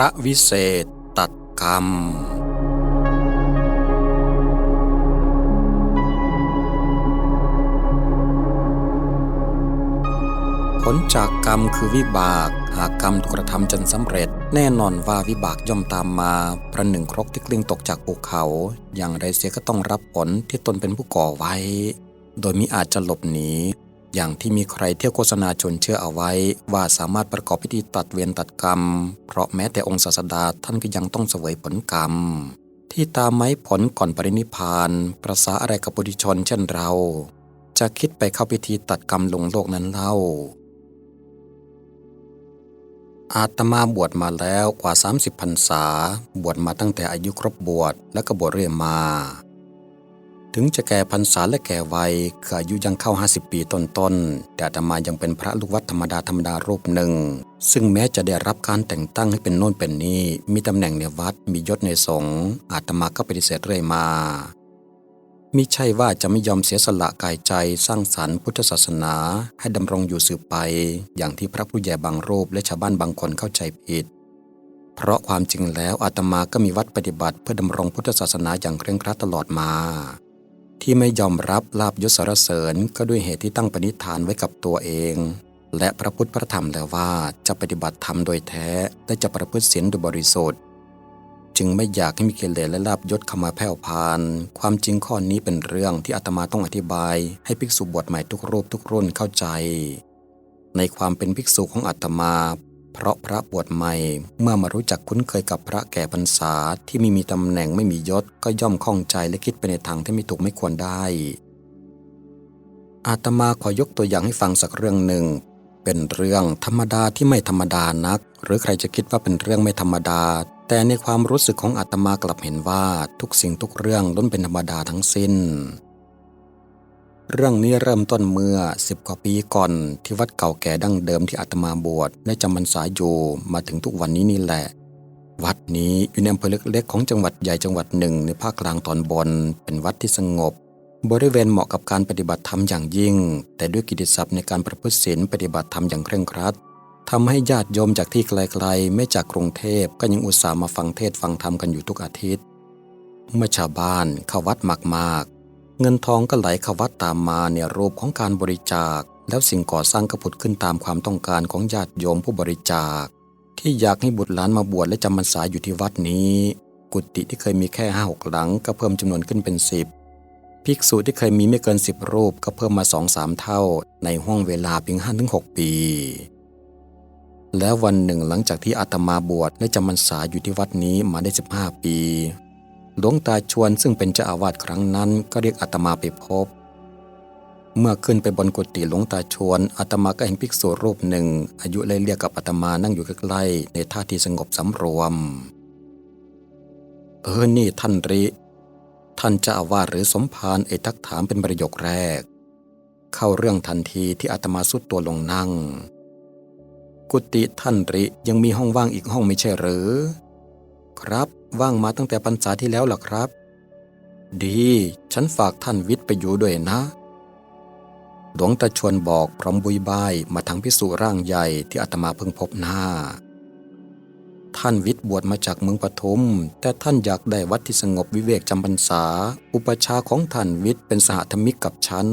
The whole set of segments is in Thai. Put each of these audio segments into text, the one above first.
ระวิเศษตัดกรรมผลจากกรรมคือวิบาก หากกรรมถูกกระทำจนสำเร็จ แน่นอนว่าวิบากย่อมตามมา ประหนึ่งครกที่กลิ้งตกจากภูเขา อย่างไรเสียก็ต้องรับผลที่ตนเป็นผู้ก่อไว้ โดยมิอาจจะหลบหนี อย่างที่มีใครเที่ยวโฆษณาชวนเชื่อเอาไว้ ว่าสามารถประกอบพิธีตัดเวรตัดกรรม เพราะแม้แต่องค์ศาสดาท่านก็ยังต้องเสวยผลกรรม ที่ตามไม้ผลก่อนปรินิพานประสาอะไรกับปุถุชนเช่นเรา จะคิดไปเข้าพิธีตัดกรรมลงโลกนั้นเล่า อาตมาบวชมาแล้วกว่า 30พรรษา บวชมาตั้งแต่อายุครบบวชและก็บวชเรื่อยมา ถึงจะแก่พรรษาและแก่วัยคืออายุยังเข้า 50 ปีต้นๆ แต่อาตมายังเป็นพระลูกวัดธรรมดาธรรมดารูปหนึ่ง ซึ่งแม้จะได้รับการแต่งตั้งให้เป็นโน่นเป็นนี่ มีตำแหน่งในวัด มียศในสงฆ์อาตมาก็ปฏิเสธเรื่อยมามิใช่ว่าจะไม่ยอมเสียสละกายใจสร้างสรรค์พุทธศาสนาให้ดำรงอยู่สืบไป อย่างที่พระผู้ใหญ่บางรูปและชาวบ้านบางคนเข้าใจผิด เพราะความจริงแล้วอาตมาก็มีวัดปฏิบัติเพื่อดำรงพุทธศาสนาอย่างเคร่งครัดตลอดมา ที่ไม่ยอมรับลาบยศสรรเสริญก็ด้วยเหตุที่ตั้งปณิธานไว้กับตัวเอง และพระพุทธพระธรรมแล้วว่าจะปฏิบัติธรรมโดยแท้และจะประพฤติศีลโดยบริสุทธิ์ จึงไม่อยากให้มีกิเลสและลาบยศเข้ามาแผ่วพาน ความจริงข้อนี้เป็นเรื่องที่อาตมาต้องอธิบาย ให้ภิกษุบวชใหม่ทุกรูปทุกรุ่นเข้าใจ ในความเป็นภิกษุของอาตมา เพราะพระบวชใหม่เมื่อมารู้จักคุ้นเคยกับพระแก่พรรษาที่ไม่มีตำแหน่งไม่มียศก็ย่อมข้องใจและคิดไปในทางที่ไม่ถูกไม่ควรได้ อาตมาขอยกตัวอย่างให้ฟังสักเรื่องหนึ่ง เป็นเรื่องธรรมดาที่ไม่ธรรมดานัก หรือใครจะคิดว่าเป็นเรื่องไม่ธรรมดา แต่ในความรู้สึกของอาตมากลับเห็นว่าทุกสิ่งทุกเรื่องล้วนเป็นธรรมดาทั้งสิ้น เรื่องนี้เริ่มต้นเมื่อสิบกว่าปีก่อนที่วัดเก่าแก่ดั้งเดิมที่อาตมาบวชและจำพรรษาอยู่มาถึงทุกวันนี้นี่แหละ วัดนี้อยู่ในอำเภอเล็กๆของจังหวัดใหญ่จังหวัดหนึ่งในภาคกลางตอนบน เป็นวัดที่สงบ บริเวณเหมาะกับการปฏิบัติธรรมอย่างยิ่ง แต่ด้วยกิติศัพท์ในการประพฤติศีลปฏิบัติธรรมอย่างเคร่งครัดทำให้ญาติโยมจากที่ไกลๆ ไม่จากกรุงเทพก็ยังอุตส่าห์มาฟังเทศฟังธรรมกันอยู่ทุกอาทิตย์ เมื่อชาวบ้านเข้าวัดมากๆ เงินทองก็ไหลเข้าวัดตามมาในรูปของการบริจาค แล้วสิ่งก่อสร้างก็ผุดขึ้นตามความต้องการของญาติโยมผู้บริจาค ที่อยากให้บุตรหลานมาบวชและจำพรรษาอยู่ที่วัดนี้ กุฏิที่เคยมีแค่ห้าหกหลังก็เพิ่มจำนวนขึ้นเป็นสิบภิกษุที่เคยมีไม่เกินสิบรูปก็เพิ่มมาสองสามเท่า ในห้วงเวลาเพียงห้าถึงหกปี แล้ววันหนึ่งหลังจากที่อาตมาบวชและจำพรรษาอยู่ที่วัดนี้มาได้สิบห้าปี หลวงตาชวนซึ่งเป็นเจ้าอาวาสครั้งนั้นก็เรียกอาตมาไปพบ เมื่อขึ้นไปบนกุฏิหลวงตาชวนอาตมาก็เห็นภิกษุรูปหนึ่ง อายุไล่เรียกกับอาตมานั่งอยู่ใกล้ๆในท่าทีสงบสำรวม เออนี่ท่านริ ท่านเจ้าอาวาสหรือสมภารเอตักถามเป็นประโยคแรก เข้าเรื่องทันทีที่อาตมาสุดตัวลงนั่ง กุฏิท่านริยังมีห้องว่างอีกห้องไม่ใช่หรือ ครับ ว่างมาตั้งแต่พรรษาที่แล้วล่ะครับ ดี ฉันฝากท่านวิทย์ไปอยู่ด้วยนะ หลวงตาชวนบอกพร้อมบุยบายมาทางพิสุร่างใหญ่ที่อาตมาเพิ่งพบหน้า ท่านวิทย์บวชมาจากเมืองปทุมแต่ท่านอยากได้วัดที่สงบวิเวกจำพรรษา อุปชาของท่านวิทย์เป็นสหธรรมิกกับฉัน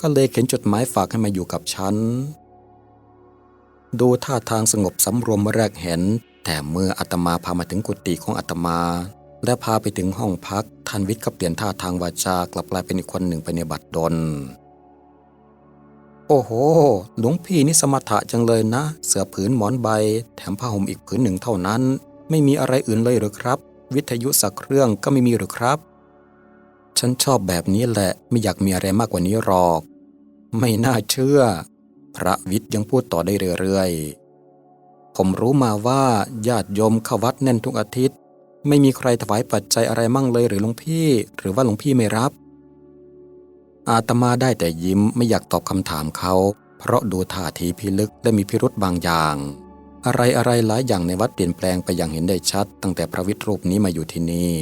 ก็เลยเขียนจดหมายฝากให้มาอยู่กับฉันดูท่าทางสงบสำรวมมาแรกเห็น แต่เมื่ออาตมาพามาถึงกุฏิของอาตมา และพาไปถึงห้องพักท่านวิทย์ก็เปลี่ยนท่าทางวาจากลับกลายเป็นอีกคนหนึ่งไปในบัดดล โอ้โห หลวงพี่นี่สมถะจังเลยนะ เสื้อผืนหมอนใบ แถมผ้าห่มอีกผืนหนึ่งเท่านั้น ไม่มีอะไรอื่นเลยหรือครับ วิทยุสักเครื่องก็ไม่มีหรือครับ ฉันชอบแบบนี้แหละไม่อยากมีอะไรมากกว่านี้หรอก ไม่น่าเชื่อ พระวิทย์ยังพูดต่อได้เรื่อยๆ ผมรู้มาว่าญาติโยมเข้าวัดแน่นทุกอาทิตย์ ไม่มีใครถวายปัจจัยอะไรมั่งเลยหรือหลวงพี่ หรือว่าหลวงพี่ไม่รับ อาตมาได้แต่ยิ้มไม่อยากตอบคำถามเขา เพราะดูท่าทีพิลึกและมีพิรุธบางอย่าง อะไรอะไรหลายอย่างในวัดเปลี่ยนแปลงไปอย่างเห็นได้ชัด ตั้งแต่พระวิทรูปนี้มาอยู่ที่นี่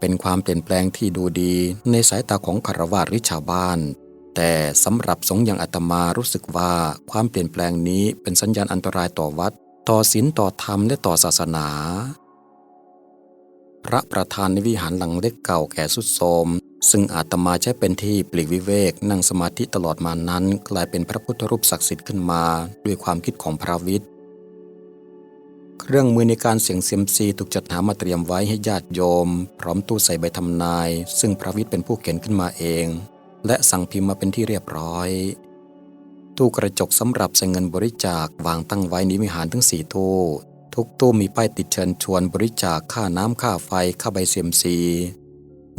เป็นความเปลี่ยนแปลงที่ดูดีในสายตาของคารวะหรือชาวบ้านแต่สำหรับสงฆ์อย่างอาตมารู้สึกว่าความเปลี่ยนแปลงนี้เป็นสัญญาณอันตรายต่อวัด ต่อศีลต่อธรรมและต่อศาสนา พระประธานในวิหารหลังเล็กเก่าแก่สุดโทมซึ่งอาตมาใช้เป็นที่ปลีกวิเวกนั่งสมาธิตลอดมานั้น กลายเป็นพระพุทธรูปศักดิ์สิทธิ์ขึ้นมา ด้วยความคิดของพระวิทย์เครื่องมือในการเสี่ยงเซียมซีถูกจัดหามาเตรียมไว้ให้ญาติโยม พร้อมตู้ใส่ใบทำนาย ซึ่งพระวิทย์เป็นผู้เขียนขึ้นมาเอง และสั่งพิมพ์มาเป็นที่เรียบร้อย ตู้กระจกสำหรับใส่เงินบริจาควางตั้งไว้ในวิหารทั้งสี่ตู้ทุกตู้มีป้ายติดเชิญชวนบริจาคค่าน้ำค่าไฟค่าใบเซียมซี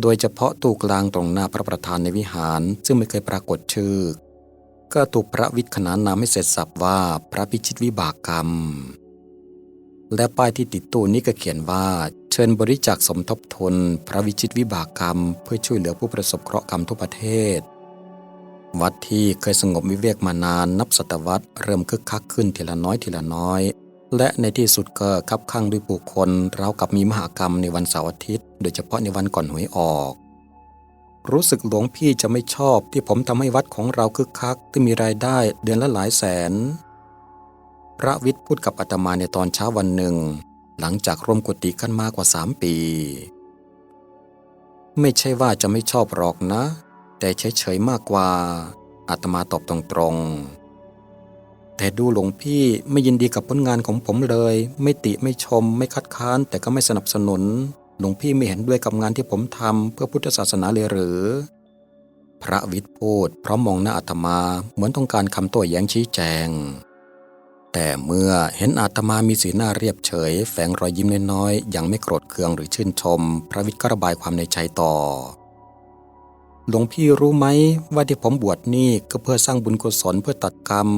โดยเฉพาะตู้กลางตรงหน้าพระประธานในวิหาร ซึ่งไม่เคยปรากฏชื่อ ก็ถูกพระวิทย์ขนานนามให้เสร็จสับว่าพระพิชิตวิบากกรรม และป้ายที่ติดตู้นี้ก็เขียนว่า เชิญบริจาคสมทบทุน พระวิชิตวิบากกรรม เพื่อช่วยเหลือผู้ประสบเคราะห์กรรมทั่วประเทศ วัดที่เคยสงบวิเวกมานานนับศตวรรษเริ่มคึกคักขึ้นทีละน้อยทีละน้อย และในที่สุดก็คับข้างด้วยผู้คนเรากับมีมหากรรมในวันเสาร์อาทิตย์ โดยเฉพาะในวันก่อนหวยออก รู้สึกหลวงพี่จะไม่ชอบที่ผมทำให้วัดของเราคึกคักที่มีรายได้เดือนละหลายแสน พระวิทย์พูดกับอาตมาในตอนเช้าวันหนึ่ง หลังจากร่วมกุฏิกันมากว่าสามปี ไม่ใช่ว่าจะไม่ชอบหรอกนะ แต่เฉยๆมากกว่าอาตมาตอบตรงๆ แต่ดูหลวงพี่ไม่ยินดีกับผลงานของผมเลย ไม่ติไม่ชม ไม่คัดค้าน แต่ก็ไม่สนับสนุน หลวงพี่ไม่เห็นด้วยกับงานที่ผมทำเพื่อพุทธศาสนาเลยหรือ พระวิทย์พูดพร้อมมองหน้าอาตมาเหมือนต้องการคำโต้แย้งชี้แจง แต่เมื่อเห็นอาตมามีสีหน้าเรียบเฉย แฝงรอยยิ้มน้อยๆยังไม่โกรธเคืองหรือชื่นชม พระวิทย์ก็ระบายความในใจต่อ หลวงพี่รู้ไหมว่าที่ผมบวชนี่ก็เพื่อสร้างบุญกุศลเพื่อตัดกรรม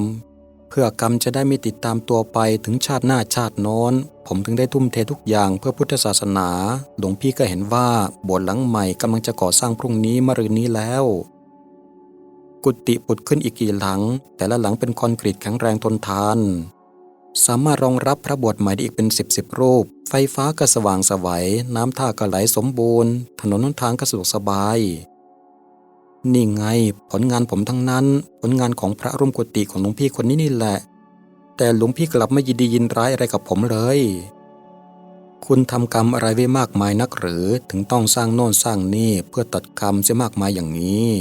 เพื่อกรรมจะได้ไม่ติดตามตัวไปถึงชาติหน้าชาติโน้น ผมถึงได้ทุ่มเททุกอย่างเพื่อพุทธศาสนา หลวงพี่ก็เห็นว่าบสถ์หลังใหม่กำลังจะก่อสร้างพรุ่งนี้มะรืนนี้แล้ว กุฏิปุดขึ้นอีกกี่หลัง แต่ละหลังเป็นคอนกรีตแข็งแรงทนทาน สามารถรองรับพระบวชใหม่ได้อีกเป็นสิบสิบรูป ไฟฟ้าก็สว่างสวัยน้ำท่าก็ไหลสมบูรณ์ ถนนหนทางก็สะดวกสบาย นี่ไง ผลงานผมทั้งนั้น ผลงานของพระร่วมกุฏิของหลวงพี่คนนี้นี่แหละ แต่หลวงพี่กลับไม่ยินดียินร้ายอะไรกับผมเลย คุณทำกรรมอะไรไว้มากมายนักหรือถึงต้องสร้างโน่นสร้างนี่เพื่อตัดกรรมเสียมากมายอย่างนี้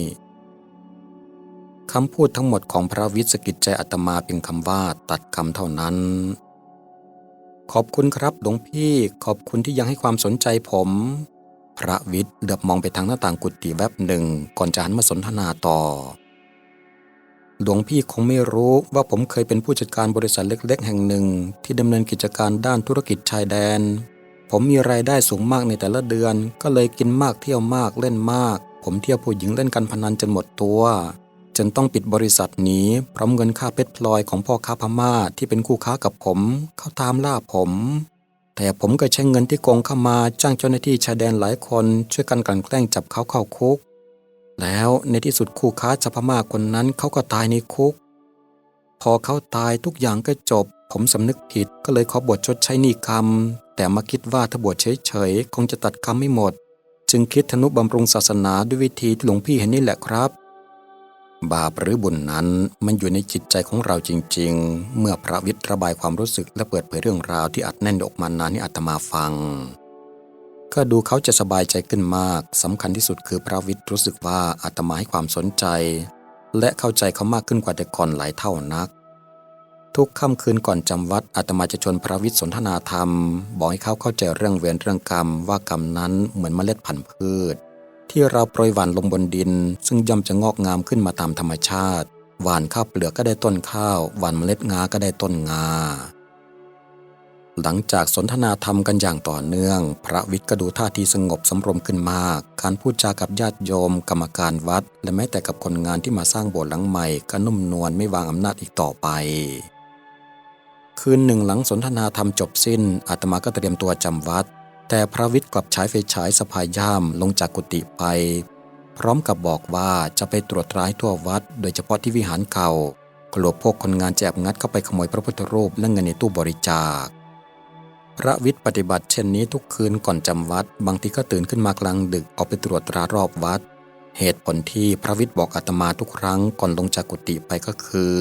คำพูดทั้งหมดของพระวิสกิดใจอาตมาเพียงคำว่าตัดคำเท่านั้น ขอบคุณครับหลวงพี่ขอบคุณที่ยังให้ความสนใจผม พระวิทย์เหลือบมองไปทางหน้าต่างกุฏิแวบหนึ่งก่อนจะหันมาสนทนาต่อ หลวงพี่คงไม่รู้ว่าผมเคยเป็นผู้จัดการบริษัทเล็ก ๆ แห่งหนึ่ง ที่ดำเนินกิจการด้านธุรกิจชายแดน ผมมีรายได้สูงมากในแต่ละเดือน ก็เลยกินมากเที่ยวมากเล่นมาก ผมเที่ยวผู้หญิงเล่นการพนันจนหมดตัว จนต้องปิดบริษัทหนีพร้อมเงินค่าเพชรพลอยของพ่อค้าพม่าที่เป็นคู่ค้ากับผม เขาตามล่าผม แต่ผมก็ใช้เงินที่โกงเข้ามาจ้างเจ้าหน้าที่ชายแดนหลายคนช่วยกันกลั่นแกล้งจับเขาเข้าคุก แล้วในที่สุดคู่ค้าชาวพม่าคนนั้นเขาก็ตายในคุก พอเขาตายทุกอย่างก็จบ ผมสำนึกผิดก็เลยขอบวชชดใช้หนี้กรรม แต่มาคิดว่าถ้าบวชเฉยๆคงจะตัดกรรมไม่หมด จึงคิดทนุบำรุงศาสนาด้วยวิธีที่หลวงพี่เห็นนี่แหละครับ บาปหรือบุญนั้นมันอยู่ในจิตใจของเราจริง ๆ เมื่อพระวิทย์ระบายความรู้สึกและเปิดเผยเรื่องราวที่อัดแน่นออกมานานให้อัตมาฟัง ก็ดูเขาจะสบายใจขึ้นมากสำคัญที่สุดคือพระวิทย์รู้สึกว่าอาตมาให้ความสนใจ และเข้าใจเขามากขึ้นกว่าแต่ก่อนหลายเท่านัก ทุกค่ำคืนก่อนจำวัดอาตมาจะชวนพระวิทย์สนทนาธรรม บอกให้เขาเข้าใจเรื่องเวรเรื่องกรรมว่ากรรมนั้นเหมือนเมล็ดพันธุ์พืช ที่เราโปรยหว่านลงบนดิน ซึ่งย่อมจะงอกงามขึ้นมาตามธรรมชาติ หว่านข้าวเปลือกก็ได้ต้นข้าว หว่านเมล็ดงาก็ได้ต้นงา หลังจากสนทนาธรรมกันอย่างต่อเนื่อง พระวิทย์ก็ดูท่าทีสงบสำรวมขึ้นมาก การพูดจากับญาติโยม กรรมการวัด และแม้แต่กับคนงานที่มาสร้างโบสถ์หลังใหม่ก็นุ่มนวลไม่วางอำนาจอีกต่อไปคืนหนึ่งหลังสนทนาธรรมจบสิ้นอาตมาก็เตรียมตัวจำวัด แต่พระวิทย์กลับใช้ไฟฉายสะพายย่ามลงจากกุฏิไป พร้อมกับบอกว่าจะไปตรวจตราทั่ววัด โดยเฉพาะที่วิหารเก่ากลัวพวกคนงานจะแอบงัดเข้าไปขโมยพระพุทธรูปและเงินในตู้บริจาค พระวิทย์ปฏิบัติเช่นนี้ทุกคืนก่อนจำวัด บางทีก็ตื่นขึ้นมากลางดึกออกไปตรวจตรารอบวัด เหตุผลที่พระวิทย์บอกอาตมาทุกครั้งก่อนลงจากกุฏิไปก็คือ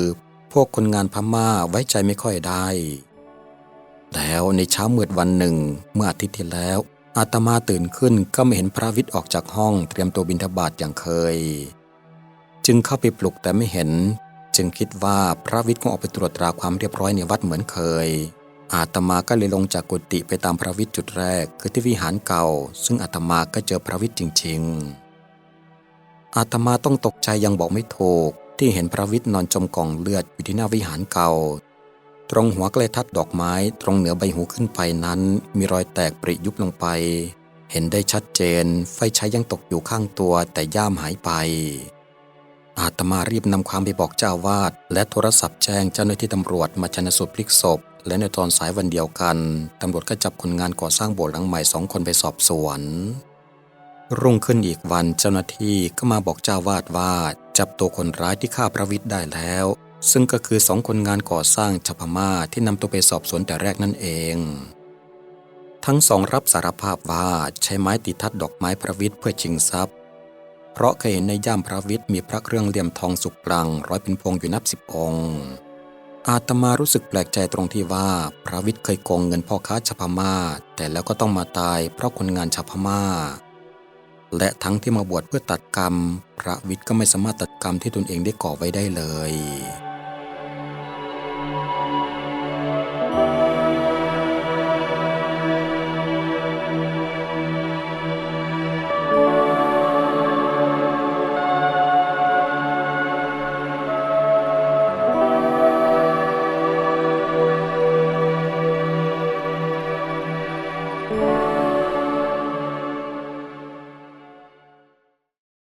พวกคนงานพม่าไว้ใจไม่ค่อยได้ แล้วในเช้ามืดวันหนึ่ง เมื่ออาทิตย์ที่แล้ว อาตมาตื่นขึ้นก็ไม่เห็นพระวิทย์ออกจากห้องเตรียมตัวบิณฑบาตอย่างเคย จึงเข้าไปปลุกแต่ไม่เห็น จึงคิดว่าพระวิทย์คงออกไปตรวจตราความเรียบร้อยในวัดเหมือนเคย อาตมาก็เลยลงจากกุฏิไปตามพระวิทย์จุดแรก คือที่วิหารเก่า ซึ่งอาตมาก็เจอพระวิทย์จริง ๆ อาตมาต้องตกใจยังบอกไม่ถูกที่เห็นพระวิทย์นอนจมกองเลือดอยู่ที่หน้าวิหารเก่า ตรงหัวกระทัดดอกไม้ตรงเหนือใบหูขึ้นไปนั้น มีรอยแตกปริยุบลงไป เห็นได้ชัดเจน ไฟใช้ยังตกอยู่ข้างตัวแต่ย่ามหายไป อาตมารีบนำความไปบอกเจ้าวาดและโทรศัพท์แจ้งเจ้าหน้าที่ตำรวจมาชนสูตรพลิกศพ และในตอนสายวันเดียวกันตำรวจก็จับคนงานก่อสร้างโบสถ์หลังใหม่สองคนไปสอบสวน รุ่งขึ้นอีกวันเจ้าหน้าที่ก็มาบอกเจ้าวาดว่า จับตัวคนร้ายที่ฆ่าพระวิทย์ได้แล้ว ซึ่งก็คือสองคนงานก่อสร้างชาวพม่าที่นำตัวไปสอบสวนแต่แรกนั่นเอง ทั้งสองรับสารภาพว่าใช้ไม้ตีทัดดอกไม้พระวิทย์เพื่อชิงทรัพย์ เพราะเคยเห็นในย่ามพระวิทย์มีพระเครื่องเหลี่ยมทองสุกปรัง ร้อยเป็นพวงอยู่นับสิบองค์อาตมารู้สึกแปลกใจตรงที่ว่าพระวิทย์เคยโกงเงินพ่อค้าชาวพม่า แต่แล้วก็ต้องมาตายเพราะคนงานชาวพม่า และทั้งที่มาบวชเพื่อตัดกรรม พระวิทย์ก็ไม่สามารถตัดกรรมที่ตนเองได้ก่อไว้ได้เลย